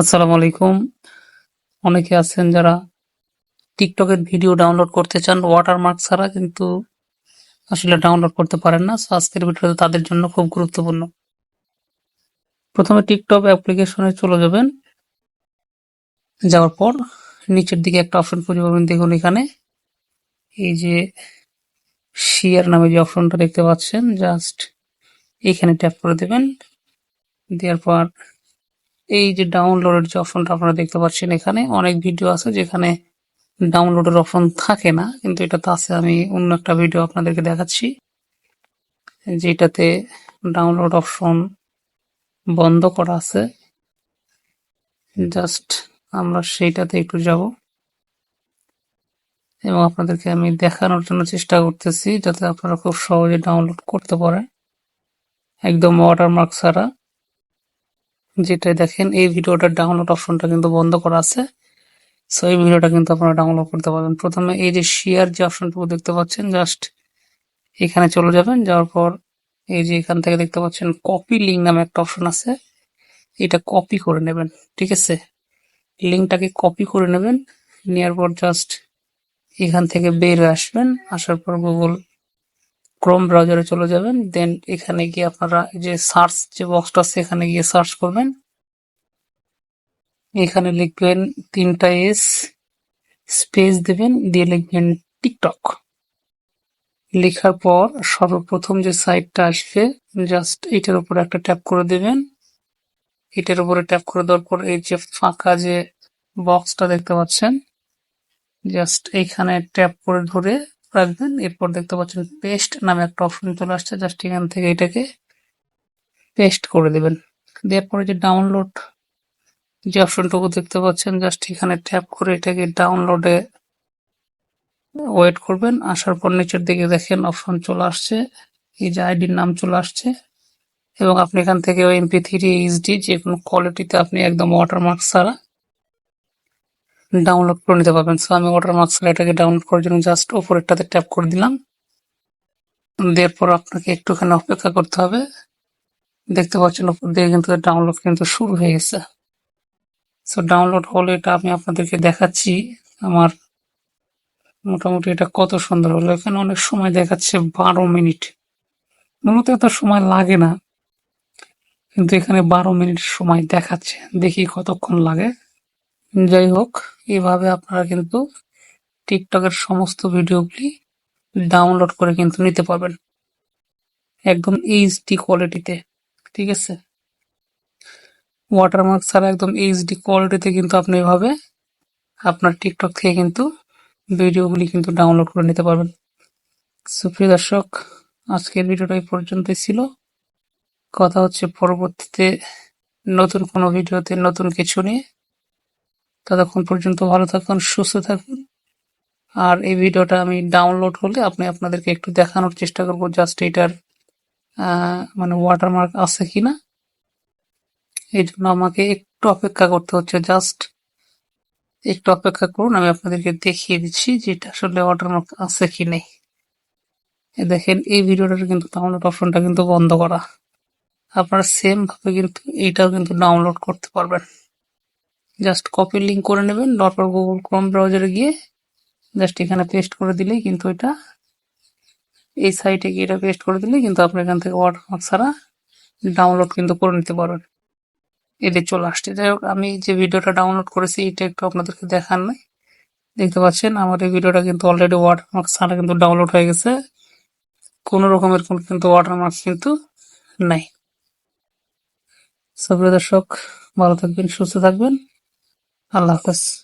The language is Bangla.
আসসালামু আলাইকুম। অনেকে আছেন যারা টিকটকের ভিডিও ডাউনলোড করতে চান ওয়াটারমার্ক ছাড়া, কিন্তু আসলে ডাউনলোড করতে পারেন না। সো আজকের ভিডিওটা তাদের জন্য খুব গুরুত্বপূর্ণ। প্রথমে টিকটক অ্যাপ্লিকেশনে চলে যাবেন। যাওয়ার পর নিচের দিকে একটা অপশন খুঁজে পাবেন। দেখুন এখানে এই যে শেয়ার নামে যে অপশনটা দেখতে পাচ্ছেন জাস্ট এখানে ট্যাপ করে দেবেন। দেওয়ার পর এই যে ডাউনলোডের যে অপশনটা আপনারা দেখতে পাচ্ছেন এখানে, অনেক ভিডিও আছে যেখানে ডাউনলোডের অপশন থাকে না, কিন্তু এটাতে আছে আমি অন্য একটা ভিডিও আপনাদেরকে দেখাচ্ছি, যেটাতে ডাউনলোড অপশন বন্ধ করা আছে। জাস্ট আমরা সেইটাতে একটু যাব। এবং আপনাদেরকে আমি দেখানোর জন্য চেষ্টা করতেছি, যাতে আপনারা খুব সহজে ডাউনলোড করতে পারেন। একদম ওয়াটারমার্ক ছাড়া। যেটা দেখেন, এই ভিডিওটার ডাউনলোড অপশনটা কিন্তু বন্ধ করা আছে। সো এই ভিডিওটা কিন্তু আপনারা ডাউনলোড করতে পারবেন। প্রথমে এই যে শেয়ার যে অপশনটুকু দেখতে পাচ্ছেন জাস্ট এখানে চলে যাবেন। যাওয়ার পর এই যে এখান থেকে দেখতে পাচ্ছেন কপি লিঙ্ক নামে একটা অপশন আছে। এটা কপি করে নেবেন, ঠিক আছে? লিঙ্কটাকে কপি করে নেবেন। নেওয়ার পর জাস্ট এখান থেকে বের আসবেন। আসার পর গুগল ক্রোম ব্রাউজারে চলে যাবেন দেন এখানে গিয়ে আপনারা যে সার্চ যে বক্সটা আছে, এখানে গিয়ে সার্চ করবেন। এখানে লিখবেন তিনটা এস স্পেস দেবেন, দিয়ে লিখবেন টিকটক লেখার পর সর্বপ্রথম যে সাইটটা আসবে জাস্ট এটার উপরে একটা ট্যাপ করে দেবেন। এটার উপরে ট্যাপ করে দেওয়ার পর এই যে ফাঁকা যে বক্সটা দেখতে পাচ্ছেন জাস্ট এইখানে ট্যাপ করে ধরে রাখবেন এরপর দেখতে পাচ্ছেন পেস্ট নামে একটা অপশন চলে আসছে জাস্ট এখান থেকে এটাকে পেস্ট করে দেবেন। দেওয়ার পরে যে ডাউনলোড যে অপশনটুকু দেখতে পাচ্ছেন জাস্ট এখানে ট্যাপ করে এটাকে ডাউনলোডে ওয়েট করবেন। আসার পর নিচের দিকে দেখেন অপশন চলে আসছে, এই যে আইডির নাম চলে আসছে। এবং আপনি এখান থেকে এমপি থ্রি এইচডি যে কোনো কোয়ালিটিতে আপনি একদম ওয়াটারমার্ক ছাড়া ডাউনলোড করে নিতে পারবেন। সো আমি ওয়াটারমার্ক ছাড়া এটাকে ডাউনলোড করার জন্য জাস্ট ওপরেরটাতে ট্যাপ করে দিলাম। দেওয়ার পর আপনাকে একটুখানি অপেক্ষা করতে হবে। দেখতে পাচ্ছেন ওপর দিয়ে কিন্তু ডাউনলোড কিন্তু শুরু হয়ে গেছে। সো ডাউনলোড হলে এটা আমি আপনাদেরকে দেখাচ্ছি। আমার মোটামুটি এটা কত সুন্দর হলো। এখানে অনেক সময় দেখাচ্ছে বারো মিনিট। মূলত এত সময় লাগে না। কিন্তু এখানে বারো মিনিট সময় দেখাচ্ছে। দেখি কতক্ষণ লাগে। যাই হোক এভাবে আপনারা কিন্তু টিকটকের সমস্ত ভিডিওগুলি ডাউনলোড করে কিন্তু নিতে পারবেন। একদম এইচডি কোয়ালিটিতে ঠিক আছে? ওয়াটারমার্ক ছাড়া একদম এইচডি কোয়ালিটিতে কিন্তু আপনি এভাবে আপনার টিকটক থেকে কিন্তু ভিডিওগুলি কিন্তু ডাউনলোড করে নিতে পারবেন। সুপ্রিয় দর্শক, আজকের ভিডিওটা এই পর্যন্তই ছিল। কথা হচ্ছে পরবর্তীতে নতুন কোনো ভিডিওতে নতুন কিছু নিয়ে। ততক্ষণ পর্যন্ত ভালো থাকুন, সুস্থ থাকুন। আর এই ভিডিওটা আমি ডাউনলোড হলে আপনি আপনাদেরকে একটু দেখানোর চেষ্টা করব জাস্ট এটার মানে ওয়াটারমার্ক আছে কি না এই জন্য আমাকে একটু অপেক্ষা করতে হচ্ছে জাস্ট একটু অপেক্ষা করুন, আমি আপনাদেরকে দেখিয়ে দিচ্ছি যে এটা আসলে ওয়াটারমার্ক আছে কি নেই। দেখেন, এই ভিডিওটার কিন্তু ডাউনলোড অপশনটা কিন্তু বন্ধ করা। আপনারা সেম ভাবে কিন্তু এইটাও কিন্তু ডাউনলোড করতে পারবেন। জাস্ট কপি লিঙ্ক করে নেবেন তারপর গুগল ক্রোম ব্রাউজারে গিয়ে জাস্ট এখানে পেস্ট করে দিলেই কিন্তু এটা এই সাইটে গিয়ে এটা পেস্ট করে দিলে কিন্তু আপনি এখান থেকে ওয়াটারমার্ক ছাড়া ডাউনলোড কিন্তু করে নিতে পারবেন। এদের চলে আসছে। যাই হোক, আমি যে ভিডিওটা ডাউনলোড করেছি, এটা একটু আপনাদেরকে দেখান নাই। দেখতে পাচ্ছেন, আমার এই ভিডিওটা কিন্তু অলরেডি ওয়াটারমার্ক ছাড়া কিন্তু ডাউনলোড হয়ে গেছে। কোনো রকমের কোনো কিন্তু ওয়াটারমার্ক কিন্তু নাই। সুপ্রিয় দর্শক, ভালো থাকবেন, সুস্থ থাকবেন। আল্লাহ হাফেজ।